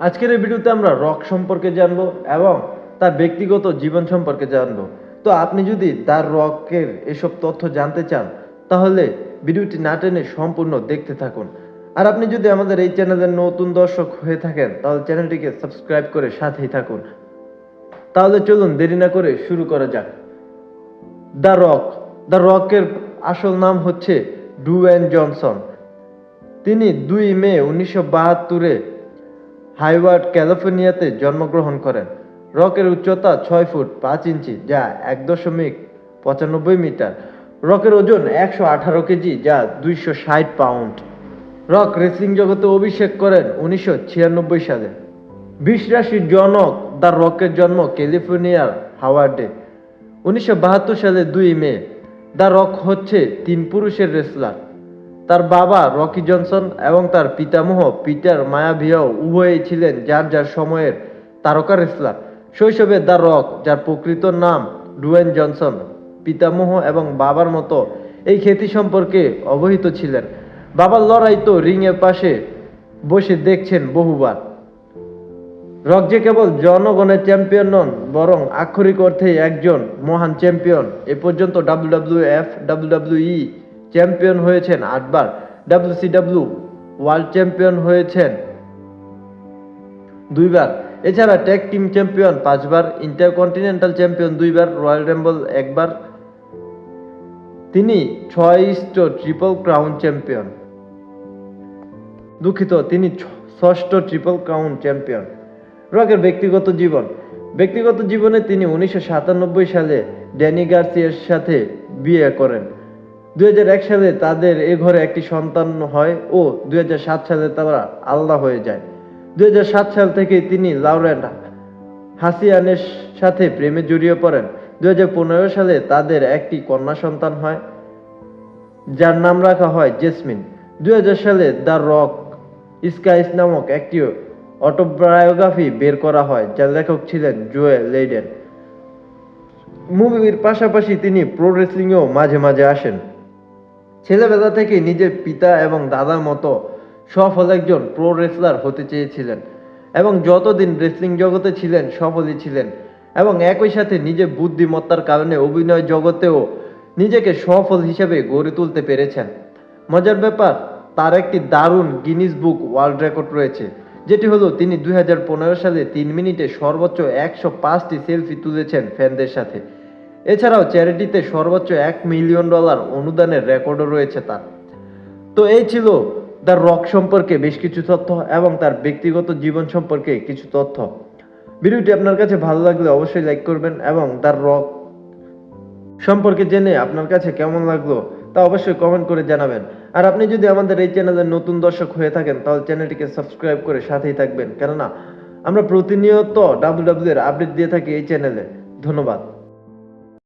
আজকের এই ভিডিওতে আমরা রক সম্পর্কে জানব এবং তার ব্যক্তিগত জীবন সম্পর্কে জানব। তো আপনি যদি তার রকের এসব তথ্য জানতে চান, তাহলে ভিডিওটি না টেনে সম্পূর্ণ দেখতে থাকুন। আর আপনি যদি আমাদের এই চ্যানেলের নতুন দর্শক হয়ে থাকেন, তাহলে চ্যানেলটিকে সাবস্ক্রাইব করে সাথেই থাকুন। তাহলে চলুন দেরি না করে শুরু করা যাক। দ্য রক, দ্য রকের আসল নাম হচ্ছে ডুয়েন জনসন। তিনি দুই মে উনিশশো বাহাত্তরে হাইওয়ার্ড ক্যালিফোর্নিয়াতে জন্মগ্রহণ করেন। রকের উচ্চতা ছয় ফুট পাঁচ ইঞ্চি, যা এক দশমিক পঁচানব্বই মিটার। রকের ওজন একশো আঠারো কেজি, যা দুইশো ষাট পাউন্ড। রক রেসলিং জগতে অভিষেক করেন উনিশশো ছিয়ানব্বই সালে। বিশ রাশির জনক দ্য রকের জন্ম ক্যালিফোর্নিয়ার হাওয়ার্ডে। উনিশশো বাহাত্তর সালে দুই মে। দ্য রক হচ্ছে তিন পুরুষের রেসলার। তার বাবা রকি জনসন এবং তার পিতামহ পিটার মায়াভিয়াও উভয়ই ছিলেন যার যার সময়ের তারকা রেসলার। শৈশবে দ্য রক, যার প্রকৃত নাম ডুয়েন জনসন, পিতামহ এবং বাবার মতো এই খ্যাতি সম্পর্কে অবহিত ছিলেন। বাবার লড়াই তো রিংয়ের পাশে বসে দেখছেন বহুবার। রক যে কেবল জনগণের চ্যাম্পিয়ন নন, বরং আক্ষরিক অর্থে একজন মহান চ্যাম্পিয়ন। এ পর্যন্ত ডাব্লিউ এফ ডাব্লিউ চ্যাম্পিয়ন হয়েছেন আটবার। ডাব্লিউ ওয়ার্ল্ড চ্যাম্পিয়ন হয়েছেন দুইবার। এছাড়া ট্যাগ টিম চ্যাম্পিয়ন পাঁচবার, ইন্টারকন্টিনেন্টাল চ্যাম্পিয়ন দুইবার, রয়্যাল র্যাম্বল একবার। তিনি ছয় ইস্ট ট্রিপল ক্রাউন চ্যাম্পিয়ন। দুঃখিত, তিনি ষষ্ঠ ট্রিপল ক্রাউন চ্যাম্পিয়ন। রকের ব্যক্তিগত জীবন। ব্যক্তিগত জীবনে তিনি উনিশশো সাতানব্বই সালে ড্যানি গার্সিয়ার সাথে বিয়ে করেন। দুই হাজার এক সালে তাদের এ ঘরে একটি সন্তান হয় ও দুই হাজার সাত সালে তারা আলাদা হয়ে যায়। দুই হাজার সাত সাল থেকে তিনি লাউরেন্ট হাসিয়ানের সাথে প্রেমে জড়িয়ে পড়েন। দুই হাজার পনেরো সালে তাদের একটি কন্যা সন্তান হয়, যার নাম রাখা হয় জেসমিন। দুই হাজার সালে দ্য রক স্কাইস নামক একটি অটোবায়োগ্রাফি বের করা হয়, যার লেখক ছিলেন জোয়ে লেডেন মুভির পাশাপাশি তিনি প্রো রেসলিংয়েও মাঝে মাঝে আসেন। ছেলেবেলা থেকে নিজের পিতা এবং দাদার মতো সফল একজন প্রো রেসলার হতে চেয়েছিলেন এবং যতদিন রেসলিং জগতে ছিলেন, সফলই ছিলেন এবং একই সাথে নিজের বুদ্ধিমত্তার কারণে অভিনয় জগতেও নিজেকে সফল হিসেবে গড়ে তুলতে পেরেছেন। মজার ব্যাপার, তার একটি দারুণ গিনিস বুক ওয়ার্ল্ড রেকর্ড রয়েছে, যেটি হলো তিনি দুই হাজার পনেরো সালে তিন মিনিটে সর্বোচ্চ একশো পাঁচটি সেলফি তুলেছেন ফ্যানদের সাথে। এছাড়াও চ্যারিটিতে সর্বোচ্চ এক মিলিয়ন ডলার অনুদানের রেকর্ডও রয়েছে তার। তো এই ছিল তার রক সম্পর্কে বেশ কিছু তথ্য এবং তার ব্যক্তিগত জীবন সম্পর্কে কিছু তথ্য। ভিডিওটি আপনার কাছে ভালো লাগলে অবশ্যই লাইক করবেন এবং তার রক সম্পর্কে জেনে আপনার কাছে কেমন লাগল তা অবশ্যই কমেন্ট করে জানাবেন। আর আপনি যদি আমাদের এই চ্যানেলের নতুন দর্শক হয়ে থাকেন, তাহলে চ্যানেলটিকে সাবস্ক্রাইব করে সাথেই থাকবেন। কেননা, আমরা প্রতিনিয়ত ডাব্লিউ ডাব্লিউ এর আপডেট দিয়ে থাকি এই চ্যানেলে ধন্যবাদ।